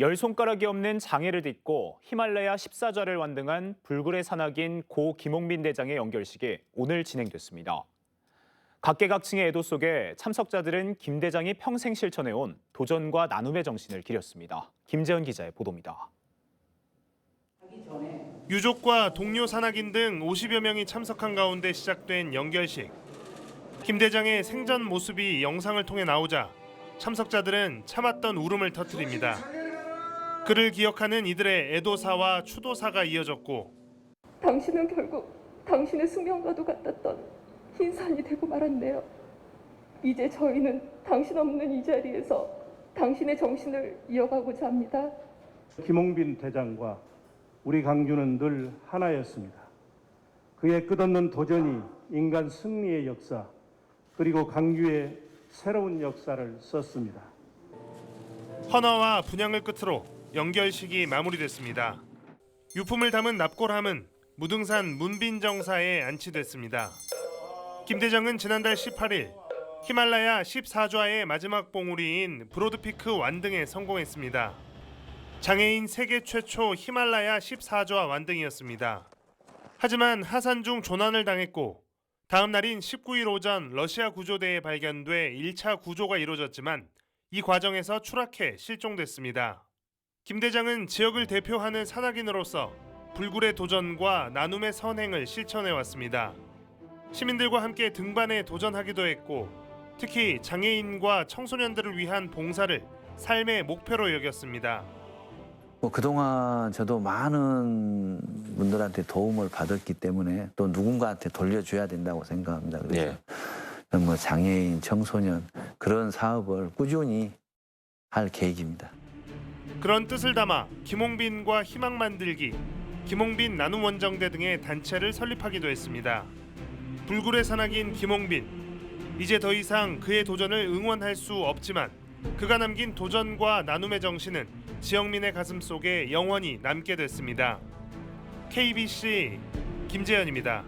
열 손가락이 없는 장애를 딛고 히말라야 14좌를 완등한 불굴의 산악인 고 김홍빈 대장의 연결식이 오늘 진행됐습니다. 각계각층의 애도 속에 참석자들은 김 대장이 평생 실천해온 도전과 나눔의 정신을 기렸습니다. 김재현 기자의 보도입니다. 유족과 동료 산악인 등 50여 명이 참석한 가운데 시작된 연결식. 김 대장의 생전 모습이 영상을 통해 나오자 참석자들은 참았던 울음을 터뜨립니다. 그를 기억하는 이들의 애도사와 추도사가 이어졌고 당신은 결국 당신의 수명과도 같았던 흰 산이 되고 말았네요. 이제 저희는 당신 없는 이 자리에서 당신의 정신을 이어가고자 합니다. 김홍빈 대장과 우리 강주는 늘 하나였습니다. 그의 끝없는 도전이 인간 승리의 역사 그리고 강주의 새로운 역사를 썼습니다. 헌화와 분양을 끝으로 연결식이 마무리됐습니다. 유품을 담은 납골함은 무등산 문빈정사에 안치됐습니다. 김 대장은 지난달 18일 히말라야 14좌의 마지막 봉우리인 브로드피크 완등에 성공했습니다. 장애인 세계 최초 히말라야 14좌 완등이었습니다. 하지만 하산 중 조난을 당했고 다음 날인 19일 오전 러시아 구조대에 발견돼 1차 구조가 이루어졌지만 이 과정에서 추락해 실종됐습니다. 김 대장은 지역을 대표하는 산악인으로서 불굴의 도전과 나눔의 선행을 실천해 왔습니다. 시민들과 함께 등반에 도전하기도 했고 특히 장애인과 청소년들을 위한 봉사를 삶의 목표로 여겼습니다. 뭐 그동안 저도 많은 분들한테 도움을 받았기 때문에 또 누군가한테 돌려줘야 된다고 생각합니다. 그래서 뭐 장애인, 청소년 그런 사업을 꾸준히 할 계획입니다. 그런 뜻을 담아 김홍빈과 희망 만들기, 김홍빈 나눔 원정대 등의 단체를 설립하기도 했습니다. 불굴의 산악인 김홍빈, 이제 더 이상 그의 도전을 응원할 수 없지만 그가 남긴 도전과 나눔의 정신은 지역민의 가슴 속에 영원히 남게 됐습니다. KBC 김재현입니다.